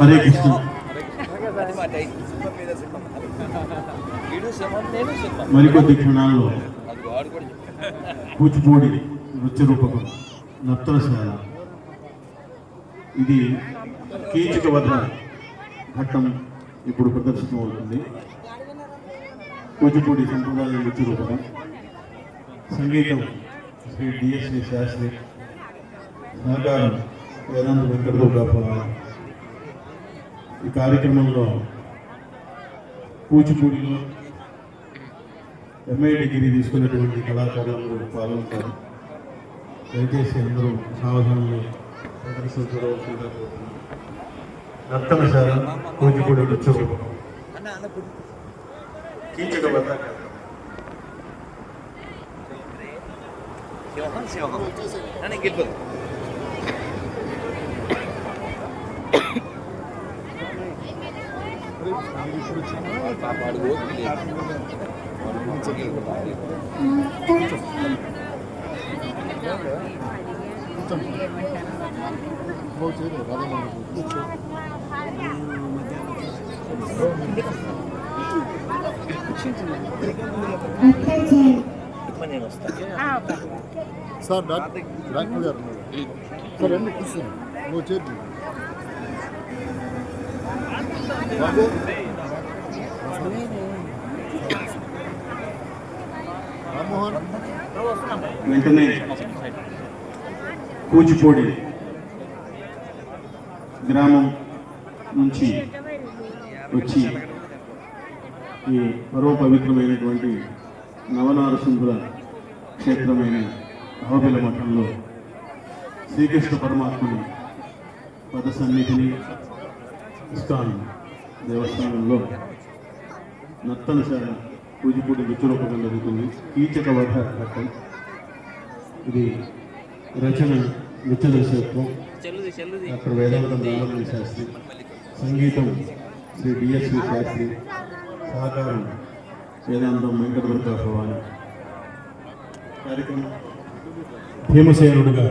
హరే కృష్ణ. మరికొద్ది క్షణాల్లో కూచిపూడి నృత్య రూపకం నర్తనశాల. ఇది కీచక వద్ద ఘట్టం ఇప్పుడు ప్రదర్శితం అవుతుంది కూచిపూడి సంప్రదాయ నృత్య రూపకం సంగీతం శ్రీ డిఎస్వి శాస్త్రి. సహకారం వేదాంత వెంకటదుర్గా ఈ కార్యక్రమంలో కూచిపూడిలో ఎంఏ డిగ్రీ తీసుకున్నటువంటి కళాకారులందరూ పాల్గొంటారు దయచేసి అందరూ సావధానంగా ప్రదర్శించడం నర్తనశాల కూచిపూడి నృత్య రూపకం కీచక వద్ద ನನಗೆ ಗೆಲ್ಬೋದು Saya tidak terganggu dengan ini. వెంటనే కూచిపూడి గ్రామం నుంచి వచ్చి ఈ పరమపవిత్రమైనటువంటి నవనారసింహుల క్షేత్రమైన అహోబిల మఠంలో శ్రీకృష్ణ పరమాత్మని పద సన్నిధిని ఇస్తాను. దేవస్థానంలో నత్తనశాల కూచిపూడి నృత్యరూపకం జరుగుతుంది. కీచక వధ ఘట్టం ఇది రచన నృత్య దర్శకత్వం చెల్లుది చెల్లుది. డాక్టర్ వేదాంతం రామరాజు శాస్త్రి. సంగీతం శ్రీ డిఎస్వి శాస్త్రి. సహకారం వేదాంతం వెంకటదుర్గా భవాని. కార్యక్రమం భీమసేనుడుగా.